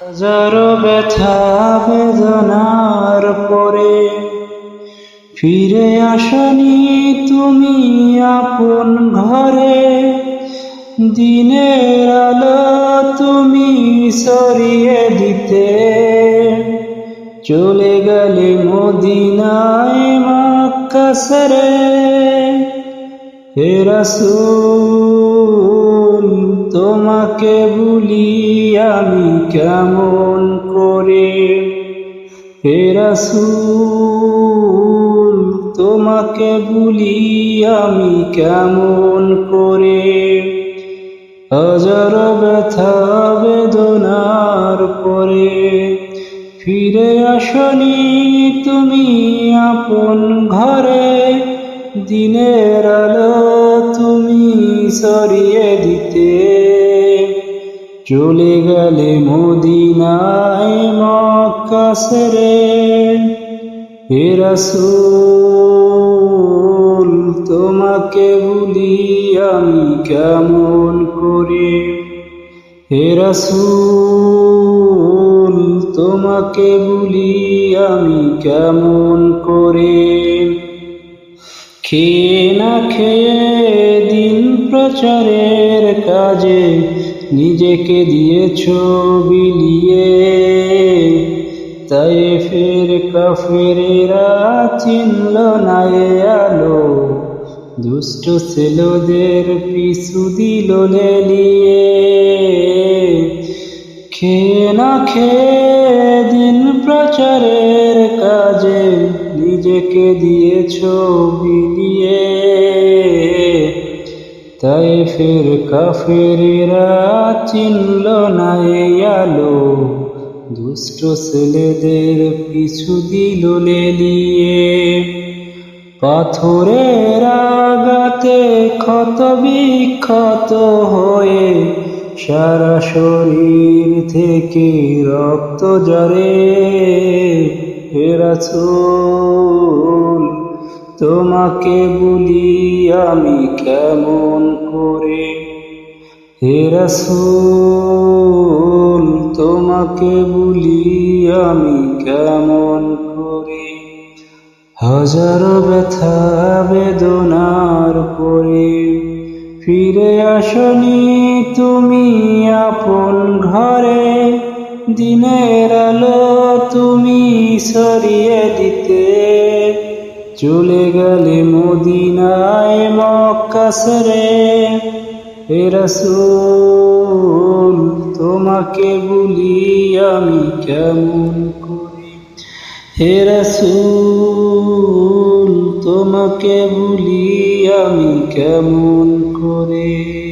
হাজারো ব্যথা বেদনার পরে ফিরে আসনি তুমি আপন ঘরে। দিনের আলো তুমি সরিয়ে দিতে। চলে গেলে মদিনায় মাকাসরে হে রাসূল তোমাকে ভুলি আমি কেমন করে? হে রাসূল, তোমাকে ভুলি আমি কেমন করে? হাজার ব্যথা বেদনার পরে ফিরে আসনি তুমি আপন ঘরে। দিনের আলো তুমি সরিয়ে দিতে চলে গেলে মদিনায় মক্কাসরে হে রাসূল, তোমাকে ভুলি আমি কেমন করে? হে রাসূল, তোমাকে ভুলি আমি কেমন করে? খেয়ে না খেয়ে দিন প্রচারের কাজে নিজেকে দিয়েছ বিলিয়ে তাই ফের কাফেরেরা চিনল না এ আলো। দুষ্ট ছেলেদের পিছু দিল লেলিয়ে খেয়ে না খেয়ে দিন প্রচারের কাজে নিজেকে দিয়েছ বিলিয়ে তাই ফের কাফেরেরা চিনল না আলো। দুষ্ট ছেলেদের পিছু দিল লেলিয়ে। পাথরের আগাতে ক্ষত বিক্ষত হয়ে সারা শরীর থেকে রক্ত জরে হে রাসূল তোমাকে বলি আমি কেমন করে। হে রাসূল, তোমাকে বলি আমি কেমন করে? হাজার ব্যথা, বেদনার পরে ফিরে আসনি তুমি আপন ঘরে। দিনের আলো তুমি সরিয়ে দিতে। চলে গেলে মদিনায় মক্কাসরে হে রাসূল, তোমাকে বলি আমি কেমন করি? হে রসুল, তোমাকে বলি আমি কেমন করে?